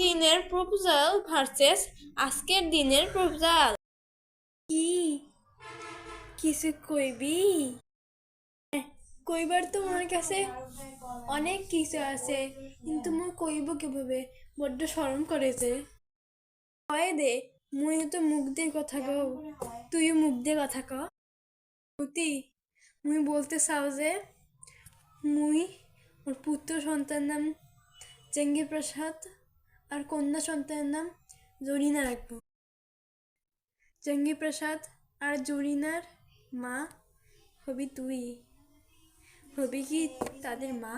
দিনের proposal versus আজকের দিনের প্রপোজাল। কি? কিছু কইবি? কইবার তো আমার কাছে অনেক কিছু আছে, কিন্তু মই কইব কীভাবে? বড্ড শরম করেছে কয়ে দে, মুই তো মুখ দিয়ে কথা কও। তুইও মুখ দিয়ে কথা ক। সত্যি মুই বলতে চাও যে, মুই ওর পুত্র সন্তান নাম জেঙ্গি প্রসাদ আর কন্যা সন্তানের নাম জরিনা রাখব জঙ্গি প্রসাদ আর জরিনার মা হবি তুই হবি কি তাদের মা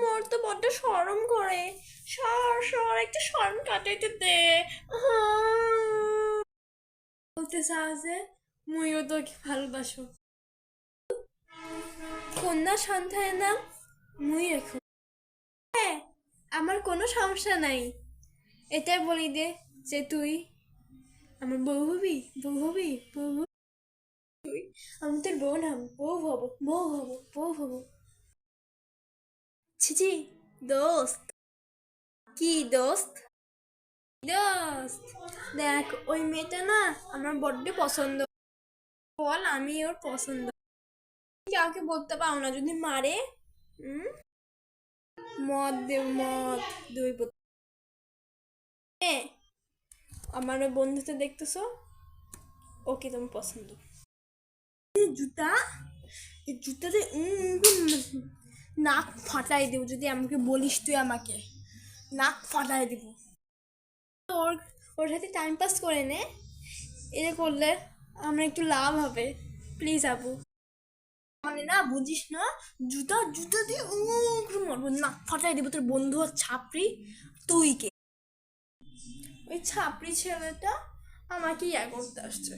মোর তো বড্ড শরম করে। সর সর একটা শরম কাটাইতে দে। বলতে যে মুইও তোকে ভালোবাসো। কন্যা সন্তানের নাম মুই রেখো আমার কোনো সমস্যা নাই। এটাই বলি দে যে তুই আমার বউ হবি বউ হবি, বউ তুই আমি তোর বউ না, বউ হব বউ হব বউ হব। ছিছি দোস্ত। কি দোস্ত? দোস্ত, দেখ, ওই মেয়েটা না আমার বড্ড পছন্দ। বল আমি ওর পছন্দ। কাউকে বলতে পারো না, যদি মারে হুম মদ মদ দুই এ, আমার ওই বন্ধুতে দেখতেছো? ওকে তোমার পছন্দ। জুতা এই জুতাতে নাক ফাটাই দেব যদি আমাকে বলিস তুই আমাকে। নাক ফাটাই দিব। ওর ওর সাথে টাইম পাস করে নে। এটা করলে আমার একটু লাভ হবে। প্লিজ আপু মানে না বুঝিস না, জুতা জুতা দিয়ে উম করে মারবো। নাক ফাটাই দেবো তোর বন্ধু আর ছাপড়ি তুই কে ওই ছাপড়ি ছেলেটা আমাকে ইয়া করতে আসছে।